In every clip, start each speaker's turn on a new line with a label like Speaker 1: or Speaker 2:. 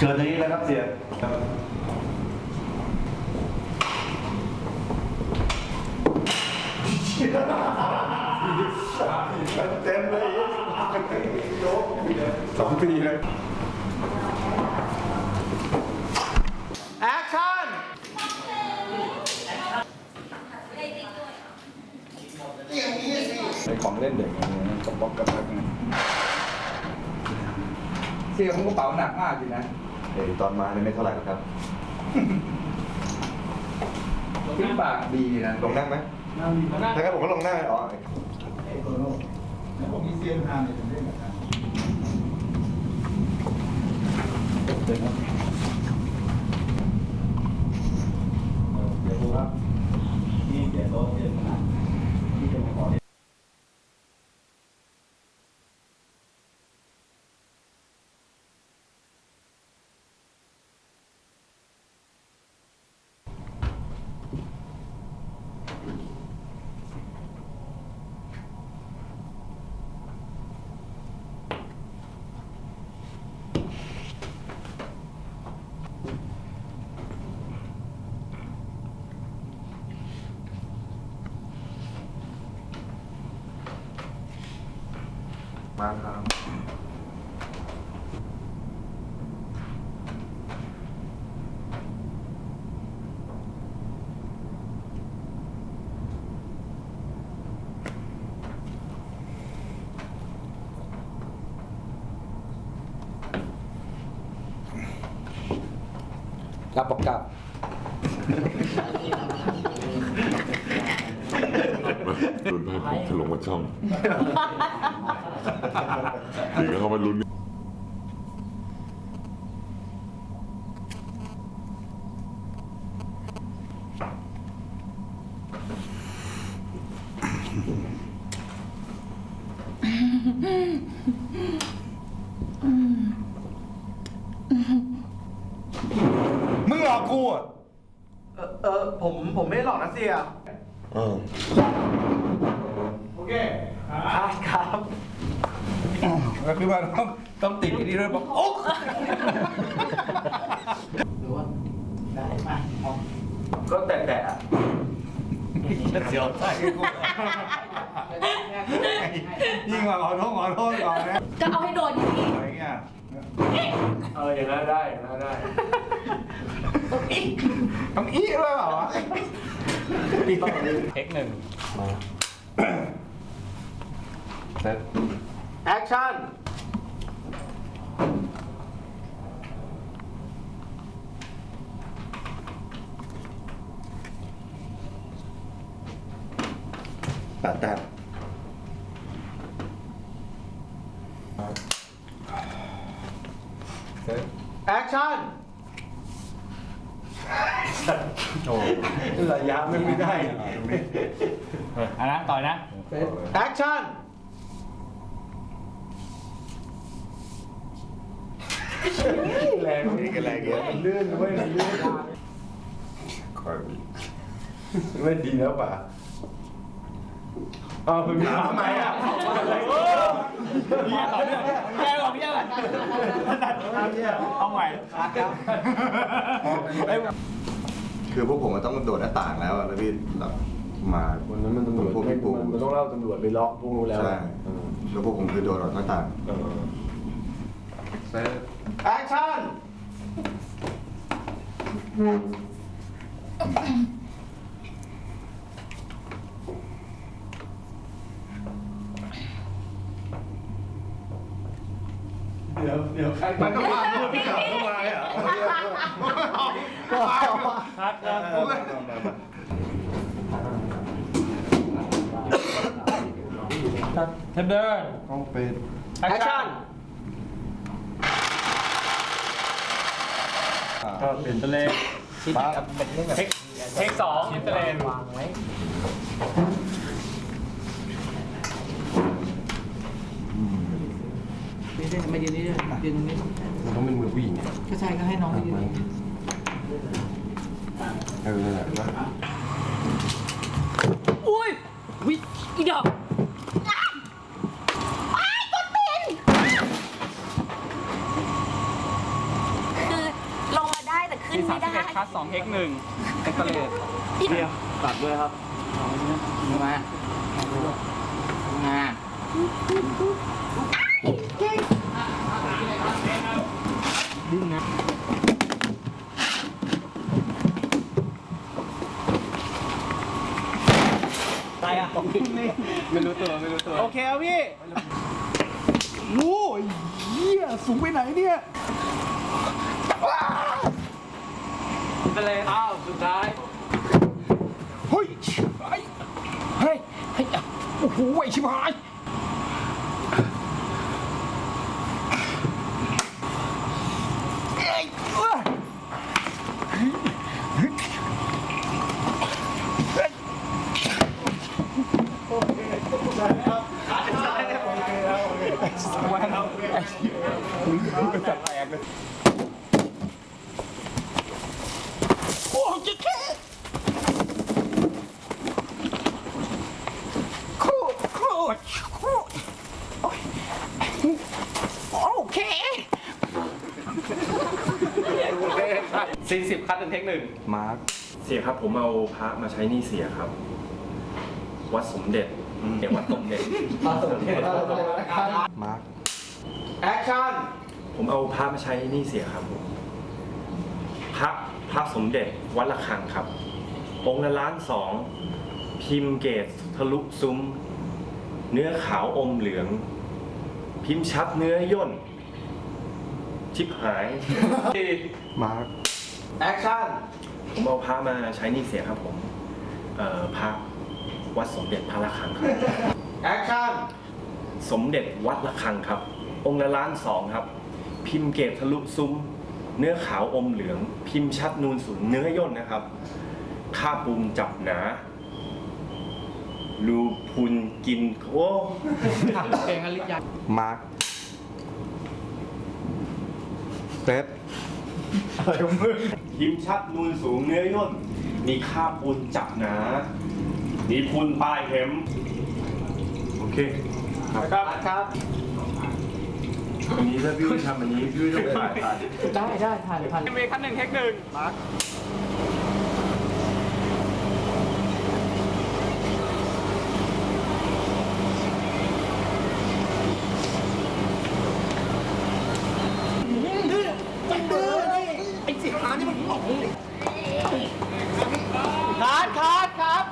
Speaker 1: เชิญอย่างนี้เลยครับเสียเต็มเลยสองปีเลย
Speaker 2: แอคชั่น
Speaker 1: ไอของเล่นเด็กอะไรเนี่ยกระป๋องกระป๋องเนี่ย
Speaker 3: เสียของกระเป๋าหนักมากจริงนะ
Speaker 1: เอ้ยตอนมาเนี่ยไม่เท่าไหร่หรอกครับ
Speaker 3: ขึ้นปากดีนะ
Speaker 1: ลงนั่งไหมถ้างั้นผมก็ลงนั่งอ๋อ
Speaker 3: ผมมีเซียนทานเลยผมเล่นแบบนั้น
Speaker 1: ม
Speaker 3: กลับบอกกลับ
Speaker 4: ลุ้นให้ผมจะลงมาช่องเดี๋ยวก็เข้ามาลุ้น
Speaker 1: มึงหลอกกูอะ
Speaker 2: เออเออผมผมไม่ได้หลอกนะเสีย
Speaker 4: เออ
Speaker 2: โอเคครับครับ
Speaker 3: ก็คือว่าต้องต้องติดอันนี้ด้วยบอกโอ๊กก็แตะแตะเสียวใจกูยิ่งกว่าขอโทษขอโทษก่อนนะ
Speaker 5: ก็เอาให้โดนอย่างนี้
Speaker 3: อะไร เงี้ย
Speaker 2: เอออย่างนั้นได้อย่างนั้นได้
Speaker 3: ต้องอี้ด้วยเปล่าวะ
Speaker 2: เทคหนึ่ง
Speaker 1: เสร็จ
Speaker 2: แอคชั่น
Speaker 1: แปดแต้ม
Speaker 2: แอคชั่น
Speaker 1: โอ้ ระยะไม่ไม่ได้อะตรงนี้
Speaker 2: อันนะต่อยนะ แอคชั่น
Speaker 1: แรงนี่ก็แรงเยอะมันลื่นเว้ยมันลื่น
Speaker 4: คอย
Speaker 1: เล่นดีแล้วป่ะอ้าวมึงถามทำไมอะ
Speaker 2: พี่ต่อเนื่องแก้วพี่อะไรเอาใหม่
Speaker 1: คื อพวกผมมันต้องโดดหน้าต่างแล้วอะแล้วพี่แบบมา
Speaker 6: วันนั้นมันตำรวจ
Speaker 1: พวก
Speaker 6: ไม่
Speaker 1: พี่ปู
Speaker 6: มันต้องเล่าตำรวจไปล็อกพวกนู้นแล้ว
Speaker 1: ใช่
Speaker 6: เออ
Speaker 1: แล้วพวกผมคือโดดออกหน้าต่าง
Speaker 6: เออ
Speaker 1: เสร็จ
Speaker 2: แอคชั่น
Speaker 1: มันก็มาพูดพี่กลับเข้ามาเลยเห รอ
Speaker 2: ครับครับเทมเดิน
Speaker 1: ต้องเป็น
Speaker 2: แอคชั่น
Speaker 1: ก็เป็น
Speaker 2: ทะเล
Speaker 1: บ้า
Speaker 2: เทคเทคสองทะเลวางไว้
Speaker 7: ไม่ได้มายืนนี่ด้วยยืนตรงนี้
Speaker 6: มันต้องเป็นมือผู้หญิงเนี่ย
Speaker 7: ก็ใช่ก็ให้น้องมายืน ตรงนี้
Speaker 6: เออนั่นแหละแล้ว
Speaker 5: อุ้ยวิอีดอกอ้ายกดเป็นคือยิงไม่ได้
Speaker 2: คัสสองเทคหนึ่งเอ็กซ์เลส
Speaker 3: เดียวตัดด้วยครับ
Speaker 2: มา มา
Speaker 3: ตายอะ
Speaker 2: ไม่รู้ตัวไม่รู้ตัว
Speaker 3: โอเคครับพี่โอ้ยเหี้ยสูงไปไหนเนี่ย
Speaker 2: เป็นเลยอ้าวสุดท้าย
Speaker 3: เฮ้ยเฮ้ยเฮ้ยเฮ้ยโอ้โหไอ้ชิบหายี
Speaker 2: สิบคัดเป็นเทคหนึ่ง
Speaker 1: มาร์ค
Speaker 8: เสียครับผมเอาพระมาใช้นี่เสียครับ วัดสมเด็จเดี๋ยววัดสมเด็จ
Speaker 1: มาดสมเด็จมาร์ค
Speaker 3: แอคชั่น
Speaker 8: ผมเอาพระมาใช้นี่เสียครับผมพระพระสมเด็จวัดระฆังครับองค์ละล้านสอง พิมพ์เกตทะลุซุ้ม เนื้อขาวอมเหลือง พิมพ์ชัดเนื้อย่น ชิบหาย
Speaker 1: มาร์ค
Speaker 3: แอคชั่น
Speaker 8: ผมเอาพระมาใช้หนี่เสียครับผมเอ่อพระวัดสมเด็จพระระฆังครับ
Speaker 3: แอคชั่น
Speaker 8: สมเด็จวัดระฆังครับ องค์ละล้านสองครับ พิมพ์เกตทะลุซุ้ม เนื้อขาวอมเหลือง พิมพ์ชัดนูนสูงเนื้อย่นนะครับข้าปุมจับหนา รูพุนกินโอ้
Speaker 7: เพลงอลิยา
Speaker 1: มาร์คเซต
Speaker 8: พิมพ์ชัดนูนสูงเนื้อย่นมีข้าปุนจับหนามีพุนปลายเข็ม โอเค
Speaker 3: ครับครับ
Speaker 8: อันนี้ถ้าพี่วิทำอันนี้พี่วิต้องถ่ายถ่าย
Speaker 7: ได้ได้ผ่านผ่าน
Speaker 2: เมคัสหนึ่งเทคหนึ่งมาร์ค
Speaker 3: คัดคัดครับ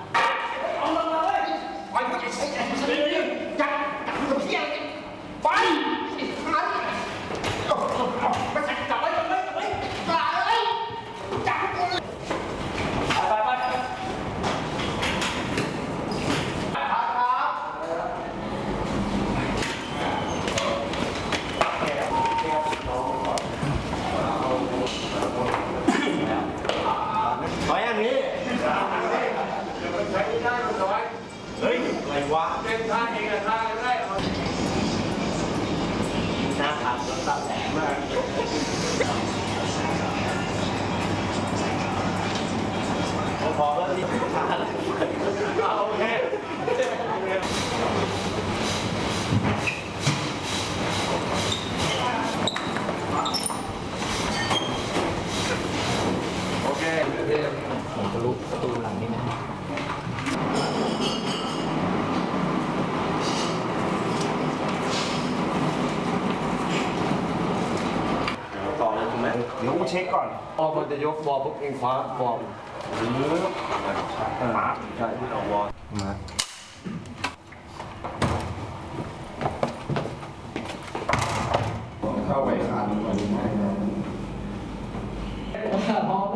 Speaker 8: ถอยอย่างนี้ เฮ้ย อะไรวะเล่นท่าเองอะท่าได้หน้าขาดแล้วตัดแหลมมากพอแล้วนี่โอเค
Speaker 1: โอ เค
Speaker 7: ทะลุประตูหลังนี่นะ
Speaker 8: ต่อเลยถูกไหม
Speaker 1: เดี๋ยวกูเช็คก่อน
Speaker 6: พอมันจะยกบอลปุ๊บเองคว้าบอล
Speaker 8: มาใช่ที่เอาวอล
Speaker 1: มาร์คเข้าไปคัน
Speaker 7: พร้อมนะครับ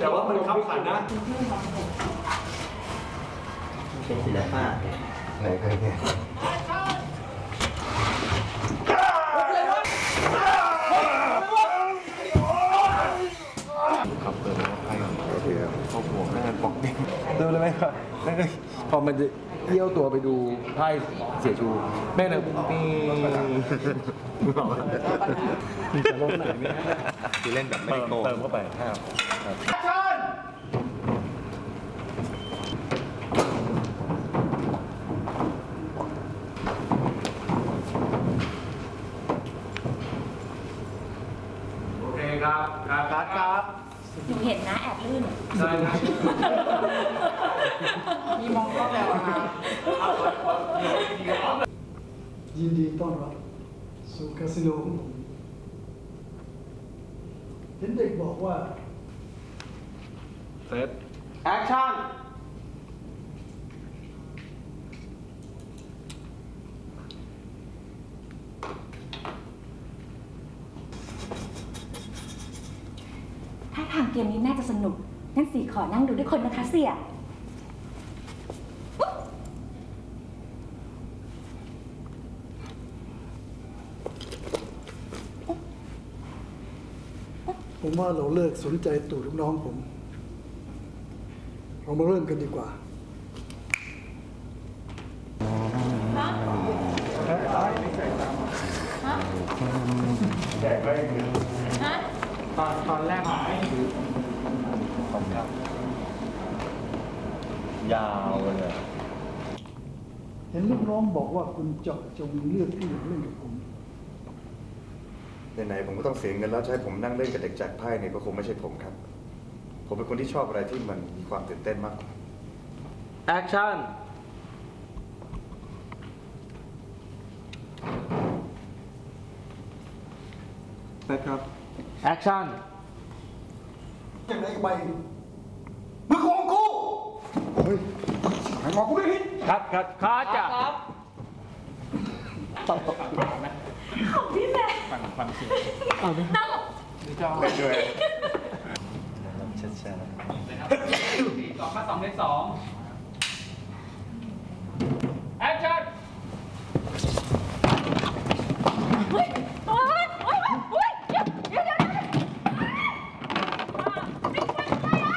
Speaker 2: แต่ว่ามั
Speaker 7: น
Speaker 6: เข้าขันนะเป็นศิลปะไห
Speaker 3: นเคยเนี่ยขับเปิด
Speaker 1: ให้โอเคครับเขาหัวไม่ทันปอกนี่ดูเลยไหมครับนั่นก็
Speaker 3: พอมันจะเยี่ยวตัวไปดูไพ่เสียชู แม่เลยปิ้ง
Speaker 1: จะลงไหนเนี่ย คือเล่นแบบไม่ได้โกง
Speaker 3: เติมเข้าไปครับ
Speaker 2: โอเคครับครับครับครับ
Speaker 5: หนูเห็นนะแอบลื่น
Speaker 2: ได้ครับ
Speaker 7: มีมองเข้าแล้วนะ
Speaker 9: ยินดีต้อนรับสู่คาสิโนของผม เห็นเด็กบอกว่า
Speaker 2: เซตแอคชั่น
Speaker 5: ถ้าทางเกมนี้น่าจะสนุก งั้นสีขอนั่งดูด้วยคนนะคะเสีย
Speaker 9: ว่าเราเลิกสนใจตู่ลูกน้องผม เรามาเริ่มกันดีกว่า
Speaker 7: ตอนตอนแรก
Speaker 1: ยาวเลย
Speaker 9: เห็นลูกน้องบอกว่าคุณเจาะจงเลือกที่จะเล่นกับผม
Speaker 1: ไหนๆผมก็ต้องเสียเงินแล้วจะให้ผมนั่งเล่นกับเด็กแจกไพ่เนี่ยก็คงไม่ใช่ผมครับ ผมเป็นคนที่ชอบอะไรที่มันมีความตื่นเต้นมากกว่า
Speaker 3: แอคชั่น
Speaker 1: นะครับ
Speaker 3: แอคชั่น
Speaker 9: อย่างไรไปมึงของกูเฮ้ยหายของกูด้วย
Speaker 3: คัดคัดคัดจ้ะ
Speaker 5: ของพี่แม่
Speaker 2: ฟังฟังเสียง
Speaker 5: นั่ง
Speaker 1: ไม่ด้วย
Speaker 2: สองมาสองเลขสองแอคชั่น
Speaker 5: เฮ้ยโอ๊ยโอ๊ยโอ๊ยเดี๋ยวเดี๋ยวเดี๋ยวเดี๋ยวไม่ควรใช่อะ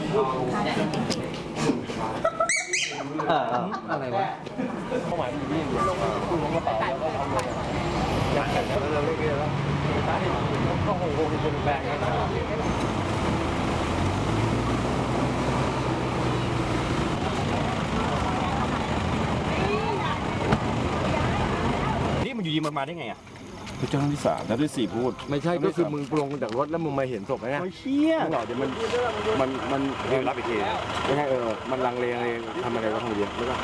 Speaker 3: อะไรวะเข้าหมา
Speaker 10: ยมีวิ่งลง
Speaker 3: คุณลงกระเป๋า
Speaker 2: แล้วก็เอาลง
Speaker 3: อยากแต่งแล้วเราเรียกแล้วใช่ก็คงคงเป็นแบงค์นะ
Speaker 8: นี่มันอยู่ดีมันมาได้ไงอะ คือเจ้าหน้าที่สามแล้วด้วยสี่พูด
Speaker 3: ไม่ใช่ก็คือมึงลงจากรถแล้วมึงมาเห็นศพไหม
Speaker 8: ไม่เชี่ย
Speaker 3: มึงบอกเดี๋ยวมันมันมัน
Speaker 8: เดี๋ยวรับอีกที
Speaker 3: ไม่ใช่เออมันลังเลอะไรทำอะไรก็ทำเดียวแล้วก็